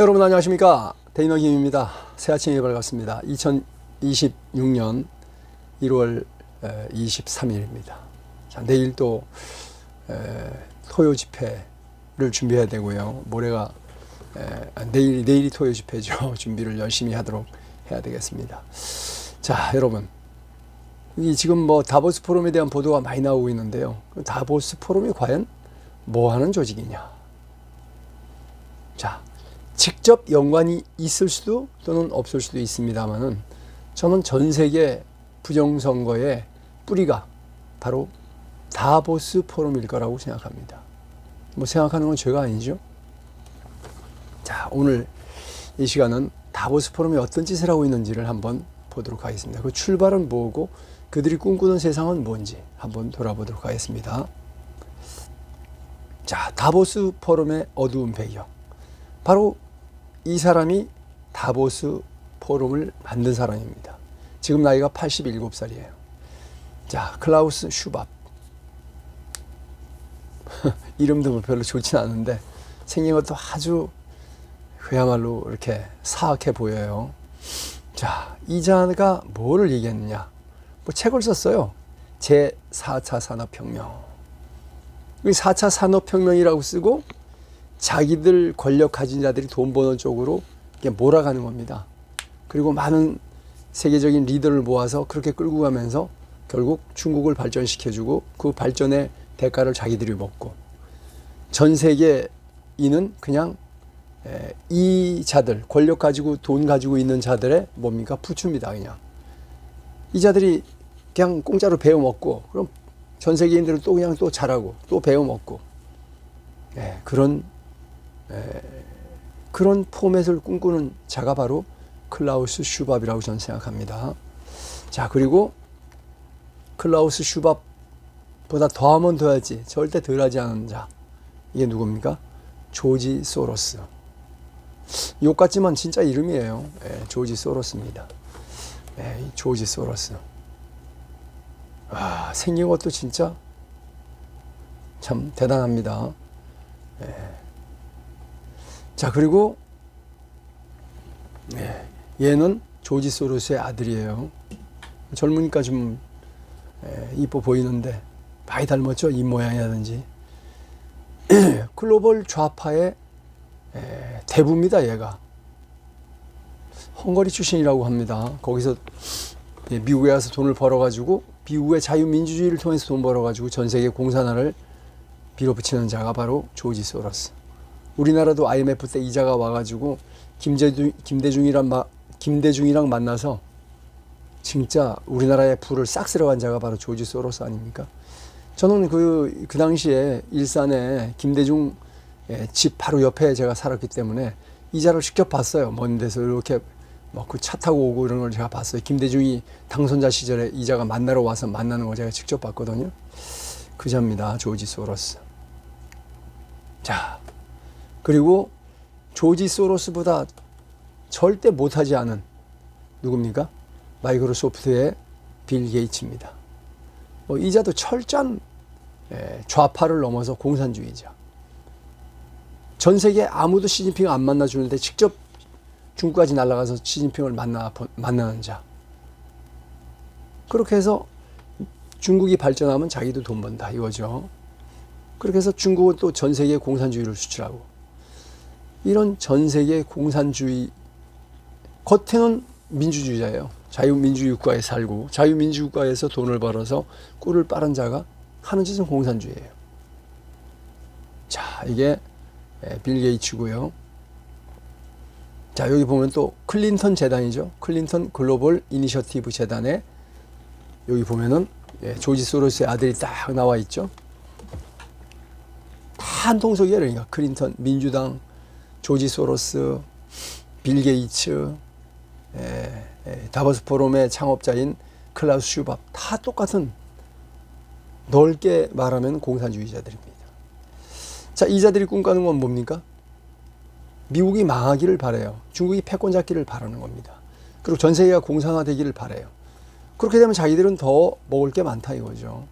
여러분 안녕하십니까 데이너 김입니다. 새 아침에 밝았습니다. 2026년 1월 23일입니다. 자, 내일 또 에, 토요 집회를 준비해야 되고요. 모레가 에, 아, 내일 내일이 토요 집회죠. 준비를 열심히 하도록 해야 되겠습니다. 자, 여러분 이 지금 뭐 다보스 포럼에 대한 보도가 많이 나오고 있는데요. 그 다보스 포럼이 과연 뭐 하는 조직이냐? 자, 직접 연관이 있을 수도 또는 없을 수도 있습니다만은 저는 전 세계 부정선거의 뿌리가 바로 다보스 포럼일 거라고 생각합니다. 뭐 생각하는 건 죄가 아니죠. 자, 오늘 이 시간은 다보스 포럼이 어떤 짓을 하고 있는지를 한번 보도록 하겠습니다. 그 출발은 뭐고 그들이 꿈꾸는 세상은 뭔지 한번 돌아보도록 하겠습니다. 자, 다보스 포럼의 어두운 배경. 바로 이 사람이 다보스 포럼을 만든 사람입니다. 지금 나이가 87살이에요. 자, 클라우스 슈밥. 이름도 뭐 별로 좋진 않은데 생긴 것도 아주 그야말로 이렇게 사악해 보여요. 자, 이 자가 뭐를 얘기했느냐? 뭐 책을 썼어요. 제 4차 산업혁명. 이 4차 산업혁명이라고 쓰고 자기들 권력 가진 자들이 돈 버는 쪽으로 몰아가는 겁니다. 그리고 많은 세계적인 리더를 모아서 그렇게 끌고 가면서 결국 중국을 발전시켜주고 그 발전의 대가를 자기들이 먹고 전 세계인은 그냥 에, 이 자들 권력 가지고 돈 가지고 있는 자들의 뭡니까? 부추입니다 그냥. 이 자들이 그냥 공짜로 배워 먹고 그럼 전 세계인들은 또 그냥 또 잘하고 또 배워 먹고. 예, 그런 에, 그런 포맷을 꿈꾸는 자가 바로 클라우스 슈밥이라고 저는 생각합니다. 자 그리고 클라우스 슈밥보다 더하면 더하지 절대 덜하지 않은 자 이게 누굽니까? 조지 소로스. 욕 같지만 진짜 이름이에요. 예, 조지 소로스입니다. 예, 이 조지 소로스. 아, 생긴 것도 진짜 참 대단합니다. 예. 자, 그리고 예, 얘는 조지 소로스의 아들이에요. 젊으니까 좀 예, 이뻐 보이는데 많이 닮았죠? 입 모양이라든지. 글로벌 좌파의 예, 대부입니다, 얘가. 헝가리 출신이라고 합니다. 거기서 예, 미국에 가서 돈을 벌어가지고 미국의 자유민주주의를 통해서 돈 벌어가지고 전 세계 공산화를 밀어붙이는 자가 바로 조지 소로스. 우리나라도 IMF 때 이자가 와가지고 김대중, 김대중이랑, 마, 김대중이랑 만나서 진짜 우리나라의 부를 싹 쓸어간 자가 바로 조지 소로스 아닙니까? 저는 그, 그 당시에 일산에 김대중 예, 집 바로 옆에 제가 살았기 때문에 이자를 직접 봤어요. 먼 데서 이렇게 막그차 타고 오고 이런 걸 제가 봤어요. 김대중이 당선자 시절에 이자가 만나러 와서 만나는 걸 제가 직접 봤거든요. 그 자입니다. 조지 소로스. 자, 그리고 조지 소로스보다 절대 못하지 않은 누굽니까? 마이크로소프트의 빌 게이츠입니다. 뭐 이자도 철저한 예, 좌파를 넘어서 공산주의자. 전 세계 아무도 시진핑 안 만나주는데 직접 중국까지 날아가서 시진핑을 만나 만나는 자. 그렇게 해서 중국이 발전하면 자기도 돈 번다 이거죠. 그렇게 해서 중국은 또 전 세계 공산주의를 수출하고 이런 전 세계 공산주의 겉에는 민주주의자예요. 자유민주주의 국가에 살고 자유민주 국가에서 돈을 벌어서 꿀을 빠른 자가 하는 짓은 공산주의예요. 자, 이게 빌 게이츠고요. 자, 여기 보면 또 클린턴 재단이죠. 클린턴 글로벌 이니셔티브 재단에 여기 보면은 예, 조지 소로스의 아들이 딱 나와 있죠. 다 한통속이에요. 그러니까 클린턴, 민주당, 조지 소로스, 빌 게이츠, 예, 예, 다보스 포럼의 창업자인 클라우스 슈밥 다 똑같은 넓게 말하면 공산주의자들입니다. 자, 이자들이 꿈꾸는 건 뭡니까? 미국이 망하기를 바래요. 중국이 패권 잡기를 바라는 겁니다. 그리고 전 세계가 공산화되기를 바래요. 그렇게 되면 자기들은 더 먹을 게 많다 이거죠.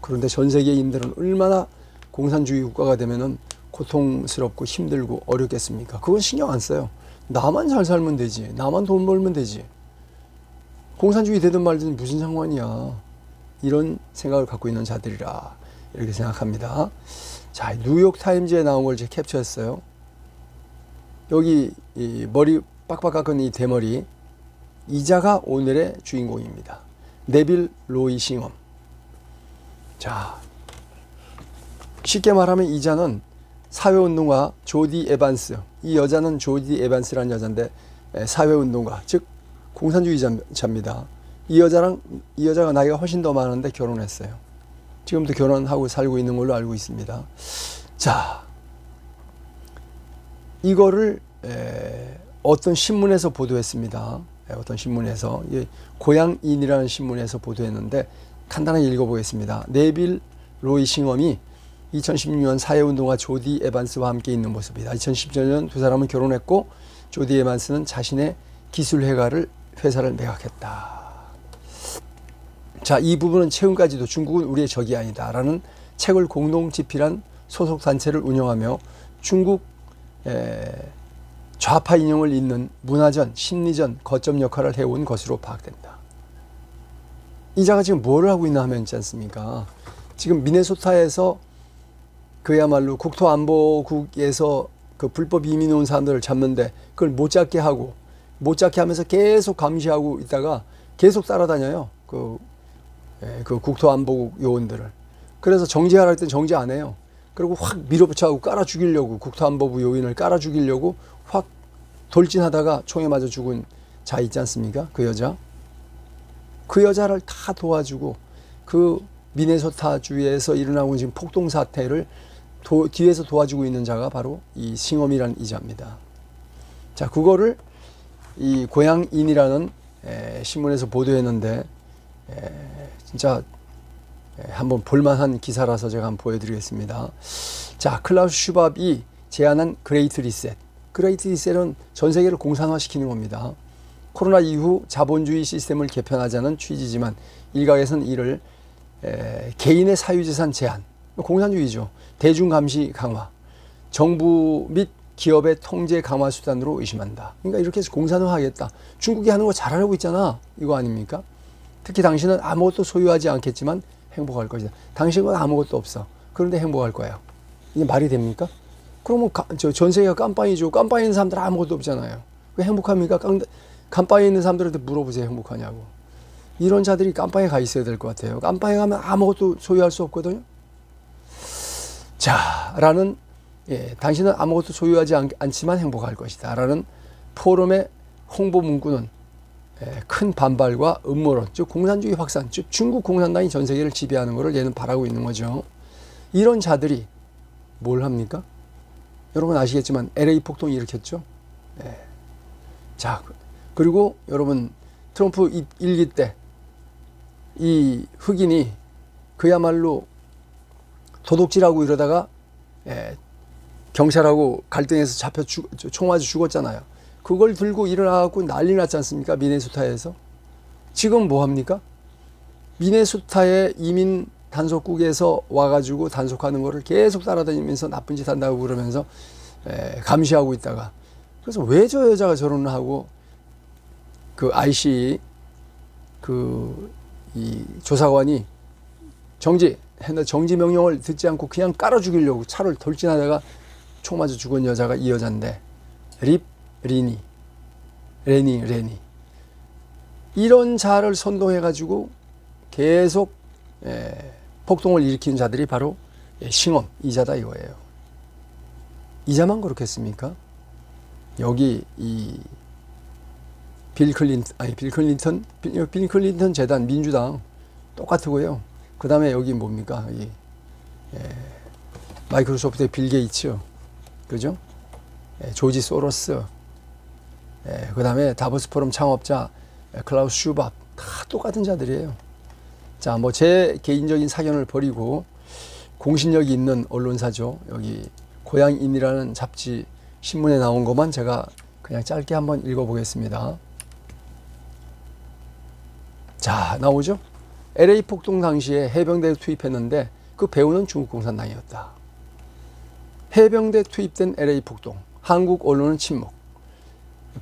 그런데 전 세계인들은 얼마나 공산주의 국가가 되면은 고통스럽고 힘들고 어렵겠습니까? 그건 신경 안 써요. 나만 잘 살면 되지. 나만 돈 벌면 되지. 공산주의 되든 말든 무슨 상관이야. 이런 생각을 갖고 있는 자들이라 이렇게 생각합니다. 자, 뉴욕 타임즈에 나온 걸 제가 캡처했어요. 여기 이 머리 빡빡 깎은 이 대머리 이자가 오늘의 주인공입니다. 네빌 로이 싱엄. 자, 쉽게 말하면 이자는 사회운동가 조디 에반스. 이 여자는 조디 에반스라는 여자인데 에, 사회운동가, 즉 공산주의자입니다. 이 여자랑 이 여자가 나이가 훨씬 더 많은데 결혼했어요. 지금도 결혼하고 살고 있는 걸로 알고 있습니다. 자, 이거를 에, 어떤 신문에서 보도했습니다. 에, 어떤 신문에서 이 고향인이라는 신문에서 보도했는데 간단하게 읽어보겠습니다. 네빌 로이 싱엄이 2016년 사회운동가 조디 에반스와 함께 있는 모습이다. 2017년 두 사람은 결혼했고 조디 에반스는 자신의 기술 회사를 회사를 매각했다. 자, 이 부분은 최근까지도 중국은 우리의 적이 아니다라는 책을 공동 집필한 소속 단체를 운영하며 중국 에, 좌파 인형을 잇는 문화전, 심리전, 거점 역할을 해온 것으로 파악된다. 이자가 지금 뭘 하고 있나 하면 있지 않습니까? 지금 미네소타에서 그야말로 국토안보국에서 그 불법 이민 온 사람들을 잡는데 그걸 못 잡게 하고 못 잡게 하면서 계속 감시하고 있다가 계속 따라다녀요. 그, 예, 그 국토안보국 요원들을. 그래서 정지하라 했더니 정지 안 해요. 그리고 확 밀어붙여하고 깔아 죽이려고 국토안보부 요인을 깔아 죽이려고 확 돌진하다가 총에 맞아 죽은 자 있지 않습니까? 그 여자. 그 여자를 다 도와주고 그 미네소타 주에서 일어나고 지금 폭동 사태를 도, 뒤에서 도와주고 있는 자가 바로 이 싱엄이라는 이자입니다. 자, 그거를 이 고향인이라는 에, 신문에서 보도했는데 에, 진짜 에, 한번 볼만한 기사라서 제가 한번 보여드리겠습니다. 자, 클라우스 슈밥이 제안한 그레이트 리셋. 그레이트 리셋은 전 세계를 공산화시키는 겁니다. 코로나 이후 자본주의 시스템을 개편하자는 취지지만 일각에서는 이를 에, 개인의 사유재산 제한, 공산주의죠. 대중 감시 강화, 정부 및 기업의 통제 강화 수단으로 의심한다. 그러니까 이렇게 해서 공산화하겠다. 중국이 하는 거 잘하고 있잖아. 이거 아닙니까? 특히 당신은 아무것도 소유하지 않겠지만 행복할 것이다. 당신은 아무것도 없어. 그런데 행복할 거예요. 이게 말이 됩니까? 그러면 가, 저 전 세계가 깜빵이죠. 깜빵에 있는 사람들 아무것도 없잖아요. 왜 행복합니까? 깜, 깜빵에 있는 사람들한테 물어보세요. 행복하냐고. 이런 자들이 깜빵에 가 있어야 될 것 같아요. 깜빵에 가면 아무것도 소유할 수 없거든요. 자, 라는, 예, 당신은 아무것도 소유하지 않, 않지만 행복할 것이다. 라는 포럼의 홍보 문구는 예, 큰 반발과 음모론, 즉 공산주의 확산, 즉 중국 공산당이 전 세계를 지배하는 것을 얘는 바라고 있는 거죠. 이런 자들이 뭘 합니까? 여러분 아시겠지만 LA 폭동 일으켰죠. 예. 자, 그리고 여러분 트럼프 일기 때 이 흑인이 그야말로 도둑질하고 이러다가 예, 경찰하고 갈등해서 잡혀 죽, 총 맞아 죽었잖아요. 그걸 들고 일어나갖고 난리 났지 않습니까? 미네소타에서. 지금 뭐 합니까? 미네소타의 이민 단속국에서 와가지고 단속하는 거를 계속 따라다니면서 나쁜 짓 한다고 그러면서 에, 감시하고 있다가 그래서 왜 저 여자가 저런을 하고 그 IC 그 이 조사관이 정지 했는데 정지 명령을 듣지 않고 그냥 깔아 죽이려고 차를 돌진하다가 총 맞아 죽은 여자가 이 여자인데 립 리니 레니 레니 이런 자를 선동해 가지고 계속 에, 폭동을 일으키는 자들이 바로 예, 싱엄 이자다 이거예요. 이자만 그렇겠습니까? 여기 이 빌 클린턴 아니 빌 클린턴 빌, 빌 클린턴 재단 민주당 똑같고요. 그 다음에 여기 뭡니까 이 예, 마이크로소프트의 빌 게이츠 그죠? 예, 조지 소로스 예, 그 다음에 다보스 포럼 창업자 예, 클라우스 슈밥 다 똑같은 자들이에요. 자, 뭐 제 개인적인 사견을 버리고 공신력이 있는 언론사죠. 여기 고향인이라는 잡지 신문에 나온 것만 제가 그냥 짧게 한번 읽어보겠습니다. 자, 나오죠? LA 폭동 당시에 해병대를 투입했는데 그 배우는 중국 공산당이었다. 해병대 투입된 LA 폭동, 한국 언론은 침묵,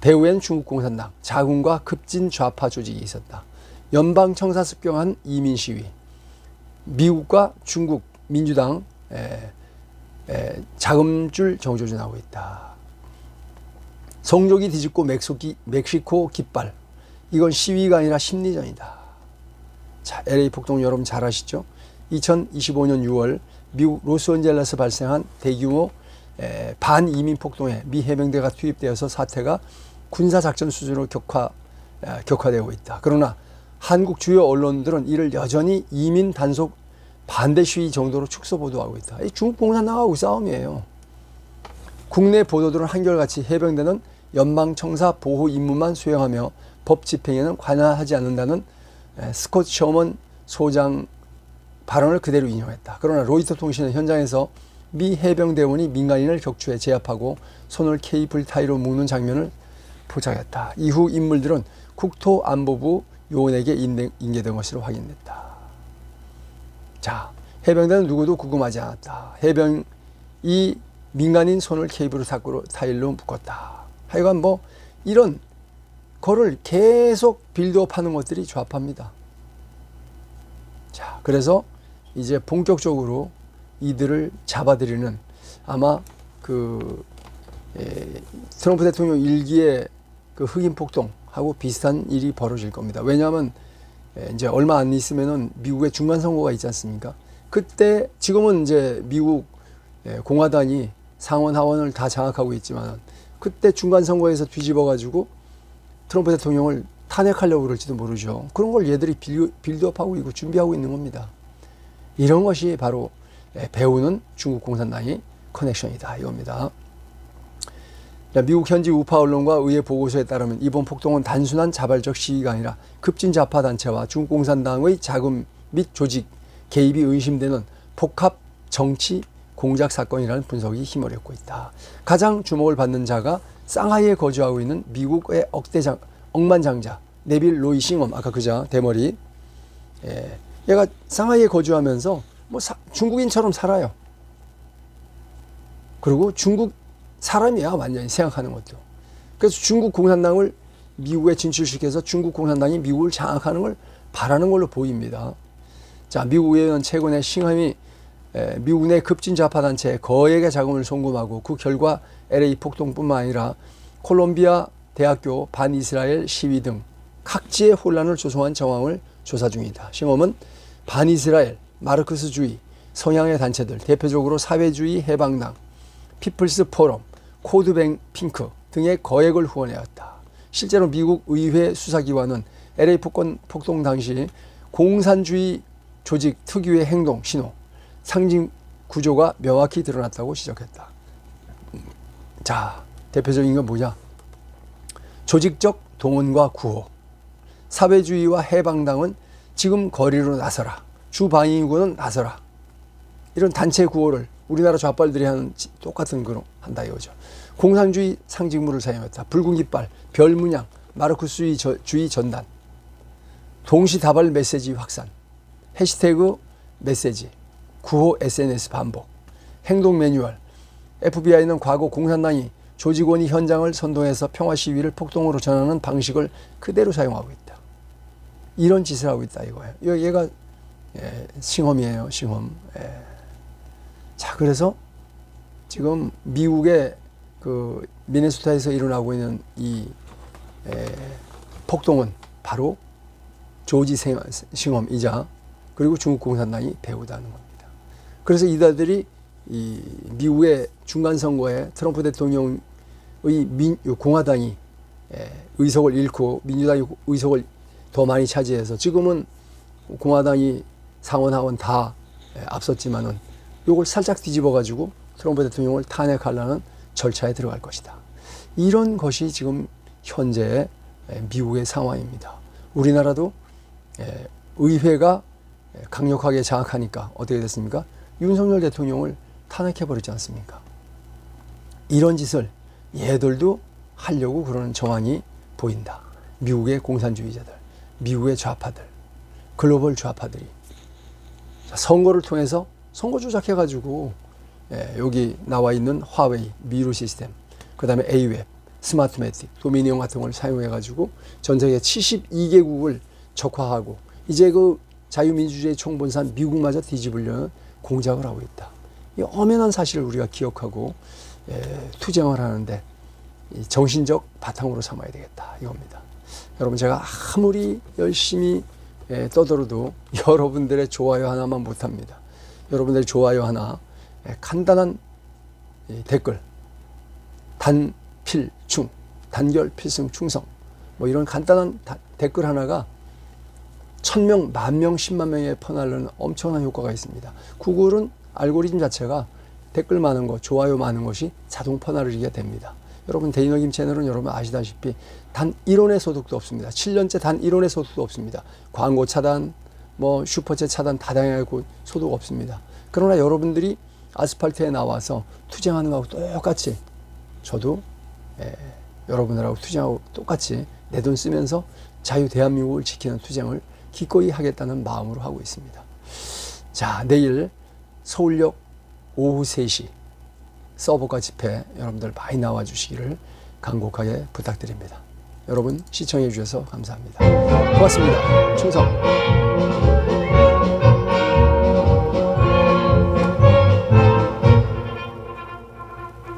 배후엔 중국 공산당, 자군과 급진 좌파 조직이 있었다. 연방 청사 습경한 이민 시위, 미국과 중국 민주당 에, 에, 자금줄 정조준하고 있다. 성조기 뒤집고 멕시코, 멕시코 깃발. 이건 시위가 아니라 심리전이다. 자, LA 폭동 여러분 잘 아시죠? 2025년 6월 미국 로스앤젤레스 발생한 대규모 에, 반이민 폭동에 미 해병대가 투입되어서 사태가 군사 작전 수준으로 격화 에, 격화되고 있다. 그러나 한국 주요 언론들은 이를 여전히 이민 단속 반대 시위 정도로 축소 보도하고 있다. 이 중국 공산당하고 싸움이에요. 국내 보도들은 한결같이 해병대는 연방청사 보호 임무만 수행하며 법 집행에는 관여하지 않는다는 에, 스콧 셔먼 소장 발언을 그대로 인용했다. 그러나 로이터 통신은 현장에서 미 해병대원이 민간인을 격추해 제압하고 손을 케이블 타이로 묶는 장면을 포착했다. 이후 인물들은 국토안보부 요원에게 인계된 것으로 확인됐다. 자, 해병대는 누구도 구금하지 않았다. 해병 이 민간인 손을 케이블 타일로 묶었다. 하여간 뭐 이런 거를 계속 빌드업 하는 것들이 좌파입니다. 자, 그래서 이제 본격적으로 이들을 잡아들이는 아마 그 에, 트럼프 대통령 일기의 그 흑인 폭동하고 비슷한 일이 벌어질 겁니다. 왜냐하면 에, 이제 얼마 안 있으면은 미국의 중간 선거가 있지 않습니까? 그때 지금은 이제 미국 에, 공화당이 상원 하원을 다 장악하고 있지만 그때 중간 선거에서 뒤집어 가지고 트럼프 대통령을 탄핵하려고 그럴지도 모르죠. 그런 걸 얘들이 빌- 빌드업하고 있고 준비하고 있는 겁니다. 이런 것이 바로 에, 배우는 중국 공산당의 커넥션이다 이겁니다. 자, 미국 현지 우파 언론과 의회 보고서에 따르면 이번 폭동은 단순한 자발적 시위가 아니라 급진 좌파 단체와 중국 공산당의 자금 및 조직 개입이 의심되는 복합 정치 공작 사건이라는 분석이 힘을 얻고 있다. 가장 주목을 받는 자가 상하이에 거주하고 있는 미국의 억대장 억만장자 네빌 로이 싱엄 아까 그자 대머리 예, 얘가 상하이에 거주하면서 뭐 사- 중국인처럼 살아요. 그리고 중국 사람이야 완전히 생각하는 것도. 그래서 중국 공산당을 미국에 진출시켜서 중국 공산당이 미국을 장악하는 걸 바라는 걸로 보입니다. 자, 미국 의회는 최근에 싱함이 에, 미국 내 급진 좌파 단체에 거액의 자금을 송금하고 그 결과 LA 폭동뿐만 아니라 콜롬비아 대학교 반이스라엘 시위 등 각지의 혼란을 조성한 정황을 조사 중이다. 싱엄은 반이스라엘, 마르크스주의, 성향의 단체들, 대표적으로 사회주의 해방당, 피플스 포럼, 코드뱅 핑크 등의 거액을 후원해왔다. 실제로 미국 의회 수사기관은 LA 폭건, 폭동 당시 공산주의 조직 특유의 행동, 신호, 상징 구조가 명확히 드러났다고 지적했다. 자, 대표적인 건 뭐냐? 조직적 동원과 구호. 사회주의와 해방당은 지금 거리로 나서라. 주방위군은 나서라. 이런 단체 구호를 우리나라 좌빨들이 하는 지- 똑같은 그런 한다 이거죠. 공산주의 상징물을 사용했다. 붉은 깃발, 별 문양, 마르크스주의 저- 주의 전단, 동시다발 메시지 확산, 해시태그 메시지, 구호 SNS 반복, 행동 매뉴얼. FBI는 과거 공산당이 조직원이 현장을 선동해서 평화 시위를 폭동으로 전하는 방식을 그대로 사용하고 있다. 이런 짓을 하고 있다 이거예요. 이거 얘가 예, 싱엄이에요, 싱엄. 예. 자, 그래서 지금 미국의 그 미네소타에서 일어나고 있는 이 에, 폭동은 바로 조지 생- 싱엄이자 그리고 중국 공산당이 배우다는 겁니다. 그래서 이들이 이 미국의 중간 선거에 트럼프 대통령의 민, 공화당이 에, 의석을 잃고 민주당이 의석을 더 많이 차지해서 지금은 공화당이 상원 하원 다 에, 앞섰지만은 요걸 살짝 뒤집어 가지고 트럼프 대통령을 탄핵하려는 절차에 들어갈 것이다. 이런 것이 지금 현재 미국의 상황입니다. 우리나라도 에, 의회가 강력하게 장악하니까 어떻게 됐습니까? 윤석열 대통령을 탄핵해 버리지 않습니까? 이런 짓을 얘들도 하려고 그러는 정황이 보인다. 미국의 공산주의자들, 미국의 좌파들, 글로벌 좌파들이 자, 선거를 통해서 선거 조작해가지고 예, 여기 나와 있는 화웨이, 미루 시스템, 그 다음에 A웹, 스마트매틱, 도미니온 같은 걸 사용해 가지고 전 세계 72개국을 적화하고 이제 그 자유민주주의 총본산 미국마저 뒤집으려는 공작을 하고 있다. 이 엄연한 사실을 우리가 기억하고 예, 투쟁을 하는데 이 정신적 바탕으로 삼아야 되겠다 이겁니다. 여러분 제가 아무리 열심히 예, 떠들어도 여러분들의 좋아요 하나만 못합니다. 여러분들의 좋아요 하나 예, 간단한 이 댓글 단필충 단결 필승 충성 뭐 이런 간단한 다- 댓글 하나가 천 명, 만 명, 십만 명에 퍼나르는 엄청난 효과가 있습니다. 구글은 알고리즘 자체가 댓글 많은 것, 좋아요 많은 것이 자동 퍼나르게 됩니다. 여러분 데이너김 채널은 여러분 아시다시피 단 1원의 소득도 없습니다. 7년째 단 1원의 소득도 없습니다. 광고 차단, 뭐 슈퍼챗 차단 다 당하고 소득 없습니다. 그러나 여러분들이 아스팔트에 나와서 투쟁하는 거하고 똑같이 저도 예, 여러분들하고 투쟁하고 똑같이 내 돈 쓰면서 자유 대한민국을 지키는 투쟁을 기꺼이 하겠다는 마음으로 하고 있습니다. 자, 내일 서울역 오후 3시 서버가 집회 여러분들 많이 나와 주시기를 간곡하게 부탁드립니다. 여러분 시청해 주셔서 감사합니다. 고맙습니다. 충성.